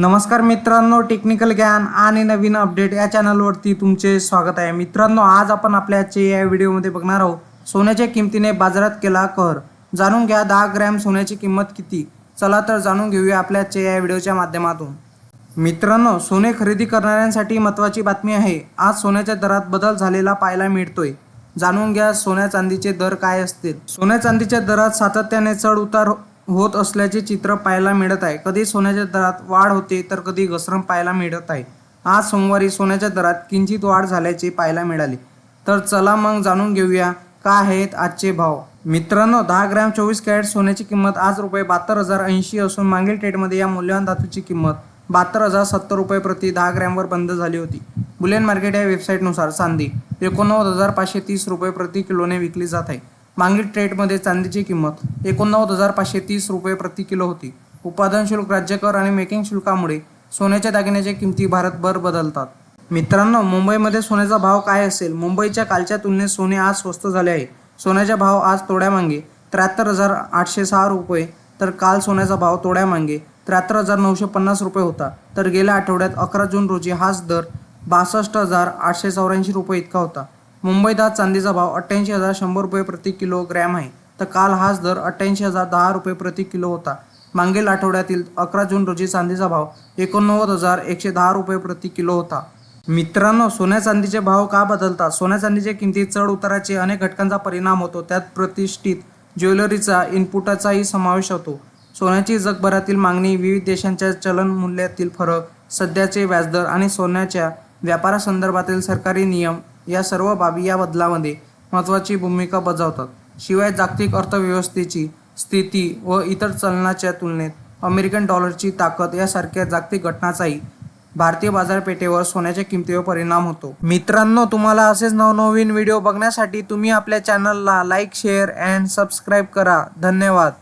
नमस्कार मित्रांनो टेक्निकल ज्ञान आणि नवीन अपडेट या चॅनलवरती तुमचे स्वागत आहे. मित्रांनो आज आपण आपल्या या व्हिडिओमध्ये बघणार आहोत. सोन्याच्या किमतीने बाजारात केला कहर जाणून घ्या दहा ग्रॅम सोन्याची किंमत किती? चला तर जाणून घेऊया आपल्या या व्हिडिओच्या माध्यमातून. मित्रांनो सोने खरेदी करणाऱ्यांसाठी महत्त्वाची बातमी आहे. आज सोन्याच्या दरात बदल झालेला पाहायला मिळतोय. जाणून घ्या सोन्या चांदीचे दर काय असतील? सोन्या चांदीच्या दरात सातत्याने चढ उतार होत असल्याचे चित्र पाहायला मिळत आहे. कधी सोन्याच्या दरात वाढ होते तर कधी घसरण पाहायला मिळत आहे. आज सोमवारी सोन्याच्या दरात किंचित वाढ झाल्याचे पाहायला मिळाले. तर चला मग जाणून घेऊया काय आहेत आजचे भाव? मित्रांनो दहा ग्रॅम चोवीस कॅरेट सोन्याची किंमत आज रुपये बहात्तर हजार ऐंशी असून मागील ट्रेडमध्ये या मूल्यवान धातूची किंमत बहात्तर हजार सत्तर रुपये प्रति दहा ग्रॅमवर बंद झाली होती. बुलेन मार्केट या वेबसाईटनुसार चांदी एकोणनव्वद हजार पाचशे तीस रुपये प्रति किलोने विकली जात आहे. मागील ट्रेडमध्ये चांदीची किंमत एकोणनव्वद हजार पाचशे तीस रुपये प्रति किलो होती. उत्पादन शुल्क राज्यकर आणि मेकिंग शुल्कामुळे सोन्याच्या दागिन्याच्या किमती भारतभर बदलतात. मित्रांनो मुंबईमध्ये सोन्याचा भाव काय असेल? मुंबईच्या कालच्या तुलनेत सोने आज स्वस्त झाले आहे. सोन्याचा भाव आज तोड्या मागे त्र्याहत्तर हजार आठशे सहा रुपये तर काल सोन्याचा भाव तोड्या मागे त्र्याहत्तर हजार नऊशे पन्नास रुपये होता. तर गेल्या आठवड्यात अकरा जून रोजी हाच दर बासष्ट हजार आठशे चौऱ्याऐंशी रुपये इतका होता. मुंबईत आज चांदीचा भाव अठ्ठ्याऐंशी हजार शंभर रुपये प्रति किलोग्रॅम आहे. तर काल हाच दर अठ्ठ्याऐंशी हजार दहा रुपये प्रति किलो होता. मागील आठवड्यातील अकरा जून रोजी चांदीचा भाव एकोणनव्वद हजार एकशे दहा रुपये प्रति किलो होता. मित्रांनो सोन्या चांदीचे भाव का बदलतात सोन्या चांदीच्या किमतीत चढ उताराचे अनेक घटकांचा परिणाम होतो. त्यात प्रतिष्ठित ज्वेलरीचा इनपुटाचाही समावेश होतो. सोन्याची जगभरातील मागणी विविध देशांच्या चलन मूल्यातील फरक सध्याचे व्याजदर आणि सोन्याच्या व्यापारासंदर्भातील सरकारी नियम या सर्व बाबी या बदलामध्ये महत्त्वाची भूमिका बजावतात. शिवाय जागतिक अर्थव्यवस्थेची स्थिती व इतर चलनाच्या तुलनेत अमेरिकन डॉलरची ताकद यासारख्या जागतिक घटनाचाही भारतीय बाजारपेठेवर सोन्याच्या किमतीवर परिणाम होतो. मित्रांनो तुम्हाला असेच नवनवीन व्हिडिओ बघण्यासाठी तुम्ही आपल्या चॅनलला लाईक शेअर अँड सबस्क्राईब करा. धन्यवाद.